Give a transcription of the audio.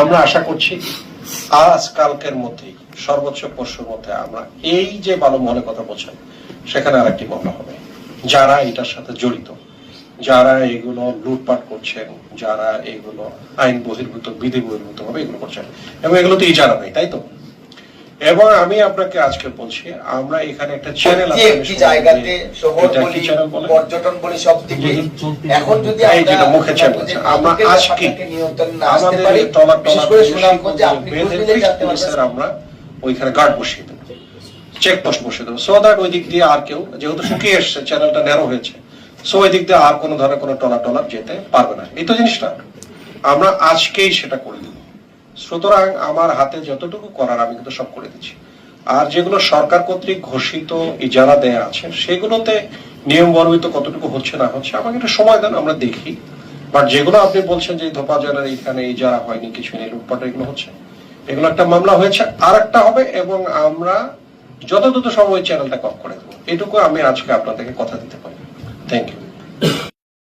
আমরা আশা করছি আজ কালকের মধ্যেই সর্বোচ্চ পরশুর মধ্যে আমরা এই যে বালু মহলের কথা বলছেন, সেখানে আর একটি মামলা হবে। যারা এটার সাথে জড়িত, যারা এগুলো লুটপাট করছেন, যারা এগুলো আইন বহির্ভূত, বিধি বহির্ভূত ভাবে এগুলো করছেন, এবং এগুলো তো ইজারা নেই তাই তো? এবং আমি আপনাকে আজকে বলছি আমরা এখানে একটা চ্যানেল প্রত্যেকটি জায়গাতে শহর বলি পর্যটন বলি সব দিকে। এখন যদি এই যেটা মুখে চ্যানেল আছে, আমরা আজকে নিয়ন্ত্রণে না আসতে পারি তলা বিশেষ করে সুনামগঞ্জে আপনি বেঁধে খোঁজ নিলে জানতে পারবেন আমরা ওইখানে গার্ড বসিয়ে দেবো চেক পোস্ট বসিয়ে দেবো। সো দ্যাট ওই দিক দিয়ে আর কেউ যেহেতু শুকিয়ে এসছে চ্যানেলটা ন্যারো হয়েছে সো ওই দিক দিয়ে আর কোনো ধরনের কোনো টলা টলা যেতে পারবে না। এই তো জিনিসটা। আমরা আজকেই সেটা করে দেবো। সুতরাং আমার হাতে যতটুকু করার আমি কিন্তু সব করে দিচ্ছি। আর যেগুলো সরকার কর্তৃক ঘোষিত ইজারা দেয়া আছে, সেগুলোতে নিয়ম বর্বিত কতটুকু হচ্ছে না হচ্ছে আমাকে একটু সময় দেন, আমরা দেখি। বাট যেগুলো আপনি বলছেন যে ধোপা জেলার এখানে ইজারা হয়নি, কিছু নেই, লুটপাট এগুলো হচ্ছে। এগুলো একটা মামলা হয়েছে আর একটা হবে এবং আমরা যত দ্রুত সময় চ্যানেলটা কম করে দেবো। এটুকু আমি আজকে আপনাদেরকে কথা দিতে পারি। Thank you